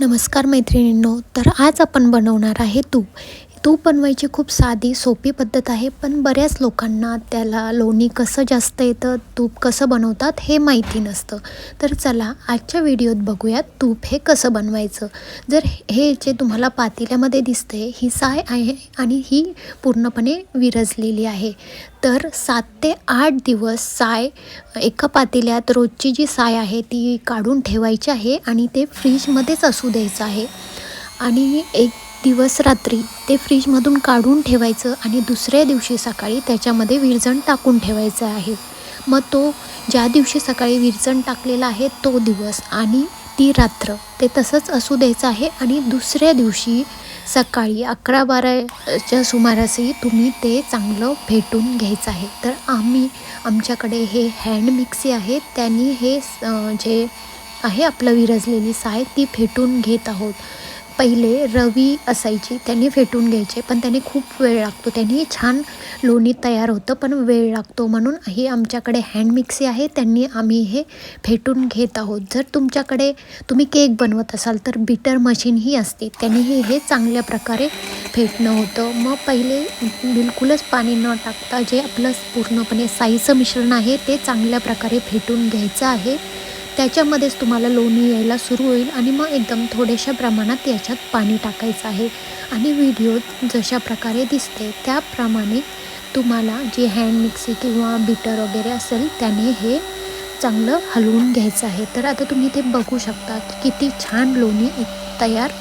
नमस्कार मैत्रिणींनो तर आज आपण बनवणार आहे तूप. तूप बनवायची खूप साधी सोपी पद्धत आहे पण बऱ्याच लोकांना त्याला लोणी कसं जास्त येतं तूप कसं बनवतात हे माहिती नसतं. तर चला आजच्या व्हिडिओत बघूयात तूप हे कसं बनवायचं. जर हे जे तुम्हाला पातेल्यामध्ये दिसते ही साय आहे आणि ही पूर्णपणे विरजलेली आहे. तर सात ते आठ दिवस साय एका पातेल्यात रोजची जी साय आहे ती काढून ठेवायची आहे आणि ते फ्रीजमध्येच असू द्यायचं आहे. आणि एक दिवस रात्री ते फ्रीजमधून काढून ठेवायचं आणि दुसऱ्या दिवशी सकाळी त्याच्यामध्ये विरजण टाकून ठेवायचं आहे. मग तो ज्या दिवशी सकाळी विरजण टाकलेला आहे तो दिवस आणि ती रात्र. ते तसंच असू द्यायचं आहे आणि दुसऱ्या दिवशी सकाळी अकरा बाराच्या सुमारासही तुम्ही ते चांगलं फेटून घ्यायचं आहे. तर आम्ही आमच्याकडे हे हँड मिक्सी आहे त्यांनी हे जे आहे आपलं विरजलेली साय ती फेटून घेत आहोत. पहिले रवी असायची त्यांनी फेटून घ्यायचे पण त्याने खूप वेळ लागतो. त्यांनी छान लोणी तयार होतं पण वेळ लागतो म्हणून ही आमच्याकडे हँड मिक्सी आहे त्यांनी आम्ही हे फेटून घेत आहोत. जर तुमच्याकडे तुम्ही केक बनवत असाल तर बिटर मशीनही असते. त्यांनीही हे चांगल्या प्रकारे फेटणं होतं. मग पहिले बिलकुलच पाणी न टाकता जे आपलं पूर्णपणे साईचं मिश्रण आहे ते चांगल्या प्रकारे फेटून घ्यायचं आहे. त्याच्यामध्येच तुम्हाला लोणी यायला सुरू होईल आणि मग एकदम थोड्याशा प्रमाणात याच्यात पाणी टाकायचं आहे. आणि व्हिडिओ जशा प्रकारे दिसते त्याप्रमाणे तुम्हाला जी हँड मिक्सी किंवा बीटर वगैरे असेल त्याने हे चांगलं हलवून घ्यायचं आहे. तर आता तुम्ही ते बघू शकता किती छान लोणी तयार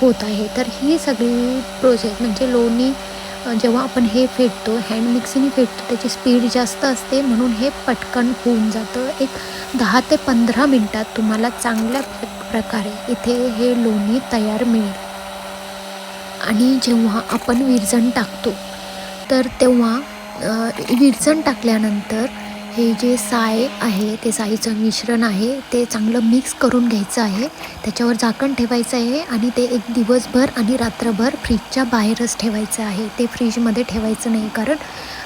होत आहे. तर ही सगळी प्रोसेस म्हणजे लोणी जेव्हा आपण हे फेटतो हँड मिक्सीने फेटतो त्याची स्पीड जास्त असते म्हणून हे पटकन होऊन जातं. एक दहा ते पंधरा मिनटात तुम्हाला चांगल्या प्रकारे इथे हे लोणी तयार मिळेल. आणि जेव्हा आपण विरजण टाकतो तर तेव्हा विरजण टाकल्यानंतर हे जे साय आहे ते साईचं मिश्रण आहे ते चांगलं मिक्स करून घ्यायचं आहे. त्याच्यावर झाकण ठेवायचं आहे आणि ते एक दिवसभर आणि रात्रभर फ्रीजच्या बाहेरच ठेवायचं आहे. ते फ्रीजमध्ये ठेवायचं नाही कारण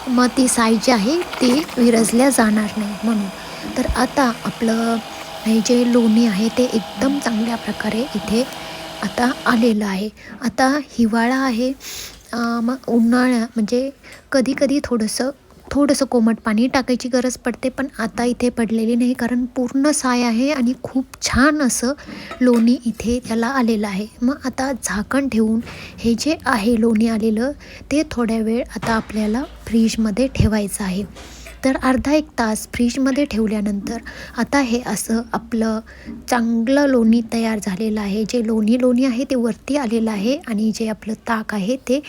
मग ती साय जी आहे ती विरजल्या जाणार नाही म्हणून. तर आता आपलं हे जे लोणी आहे ते एकदम चांगल्या प्रकारे इथे आता आलेलं आहे. आता हिवाळा आहे. मग उन्हाळ्या म्हणजे कधी कधी थोडंसं थोडंसं कोमट पाणी टाकायची गरज पडते पण आता इथे पडलेली नाही कारण पूर्ण साय आहे आणि खूप छान असं लोणी इथे त्याला आलेलं आहे. मग आता झाकण ठेवून हे जे आहे लोणी आलेलं ते थोड्या वेळ आता आपल्याला फ्रीजमध्ये ठेवायचं आहे. तर अर्धा एक तास फ्रीजमध्ये ठेवल्यानंतर आता हे असं आपलं चांगलं लोणी तयार झालेलं आहे. जे लोणी लोणी आहे ते वरती आलेलं आहे आणि जे आपलं ताक आहे ते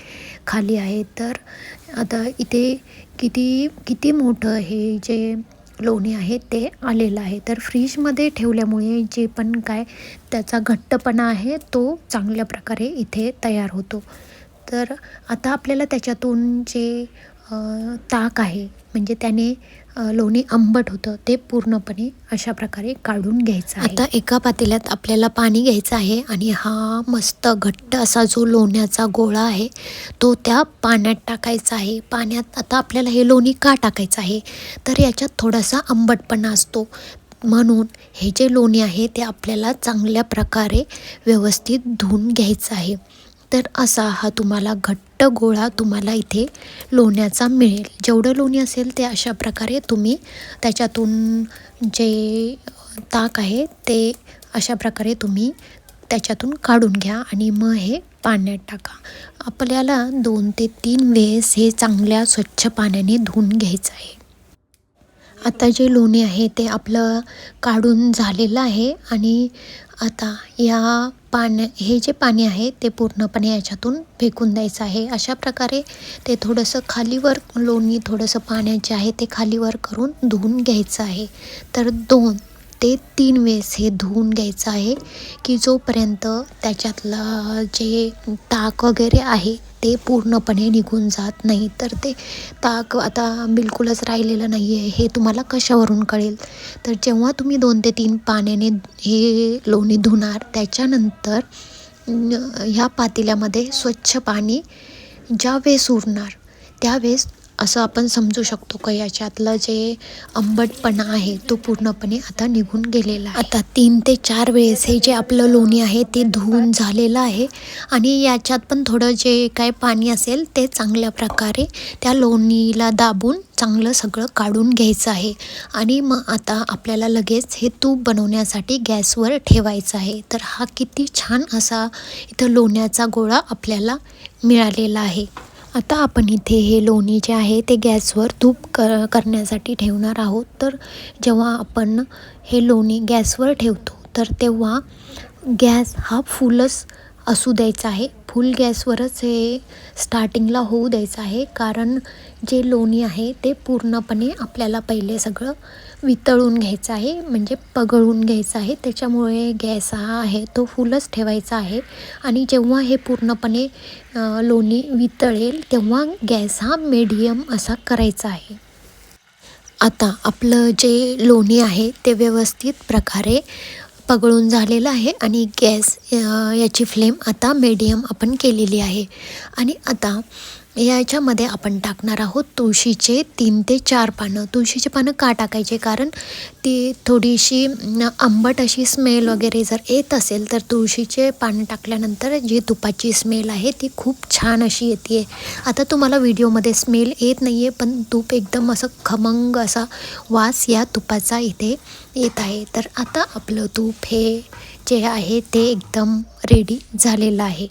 खाली आहे. तर आता इथे किती किती मोठं हे जे लोणी आहे ते आलेलं आहे. तर फ्रीजमध्ये ठेवल्यामुळे जे पण काय त्याचा घट्टपणा आहे तो चांगल्या प्रकारे इथे तयार होतो. तर आता आपल्याला त्याच्यातून जे ताक आहे. म्हणजे त्याने लोणी आंबट होतं. ते पूर्णपणे अशा प्रकारे काढून घ्यायचं आता एका पातेल्यात आपल्याला पाणी घ्यायचं आहे आणि हा मस्त घट्ट असा जो लोण्याचा गोळा आहे तो त्या पाण्यात टाकायचा आहे. पाण्यात आता आपल्याला हे लोणी का टाकायचं आहे? तर याच्यात थोडासा आंबटपणा असतो. म्हणून हे जे लोणी आहे ते आपल्याला चांगल्या प्रकारे व्यवस्थित धुवून घ्यायचं आहे. तर असा हा तुम्हाला घट्ट गोळा तुम्हाला इथे लोण्याचा मिळेल. जेवढं लोणी असेल ते अशा प्रकारे तुम्ही त्याच्यातून जे ताक आहे ते अशा प्रकारे तुम्ही त्याच्यातून काढून घ्या आणि मग हे पाण्यात टाका. आपल्याला दोन ते तीन वेळेस हे चांगल्या स्वच्छ पाण्याने धुवून घ्यायचं आहे. आता जे लोणी आहे ते आपलं काढून झालेलं आहे आणि आता या पाण्या हे जे पाणी आहे ते पूर्णपणे याच्यातून फेकून द्यायचं आहे. अशा प्रकारे ते थोडंसं खालीवर लोणी थोडंसं पाण्यात जे आहे ते खालीवर करून धुवून घ्यायचं आहे. तर दोन ते तीन वेळेस हे धुवून घ्यायचं आहे की जोपर्यंत त्याच्यातलं जे ताक वगैरे आहे ते पूर्णपणे निघून जात नाही. तर ते ताक आता बिलकुलच राहिलेलं नाही आहे हे तुम्हाला कशावरून कळेल? तर जेव्हा तुम्ही दोन ते तीन पाण्याने हे लोणी धुणार त्याच्यानंतर ह्या पातेल्यामध्ये स्वच्छ पाणी ज्या वेळेस उरणार त्यावेळेस असं आपण समजू शकतो का? याच्यातलं जे आंबटपणा आहे तो पूर्णपणे आता निघून गेलेला आहे. आता तीन ते चार वेळेस हे जे आपलं लोणी आहे ते धुवून झालेलं आहे आणि याच्यात पण थोडं जे काय पाणी असेल ते चांगल्या प्रकारे त्या लोणीला दाबून चांगलं सगळं काढून घ्यायचं आहे. आणि मग आता आपल्याला लगेच हे तूप बनवण्यासाठी गॅसवर ठेवायचं आहे. तर हा किती छान असा इथं लोण्याचा गोळा आपल्याला मिळालेला आहे. आता आपण इथे हे लोणी जे आहे ते गॅसवर तूप क करण्यासाठी ठेवणार आहोत. तर जेव्हा आपण हे लोणी गॅसवर ठेवतो तर तेव्हा गॅस हा फुलच असू द्यायचं आहे. फुल गॅसवरच हे स्टार्टिंगला होऊ द्यायचं आहे. कारण जे लोणी आहे ते पूर्णपणे आपल्याला पहिले सगळं वितळून घ्यायचं आहे. म्हणजे पगळून घ्यायचं आहे. त्याच्यामुळे गॅस हा आहे तो फुलच ठेवायचा आहे. आणि जेव्हा हे पूर्णपणे लोणी वितळेल तेव्हा गॅस हा मीडियम असा करायचा आहे. आता आपलं जे लोणी आहे ते व्यवस्थित प्रकारे पगळून झालेलं आहे आणि गॅस याची फ्लेम आता मीडियम आपण केलेली आहे. आणि आता याच्यामध्ये आपण टाकणार आहोत तुळशीचे तीन ते चार पानं. तुळशीचे पानं का टाकायचे? कारण ती थोडीशी आंबट अशी स्मेल वगैरे जर येत असेल तर तुळशीचे पानं टाकल्यानंतर जी तुपाची स्मेल आहे ती खूप छान अशी येते आता तुम्हाला व्हिडिओमध्ये स्मेल येत नाही आहे पण तूप एकदम असं खमंग असा वास या तुपाचा इथे येत आहे. तर आता आपलं तूप हे जे आहे ते एकदम रेडी झालेलं आहे.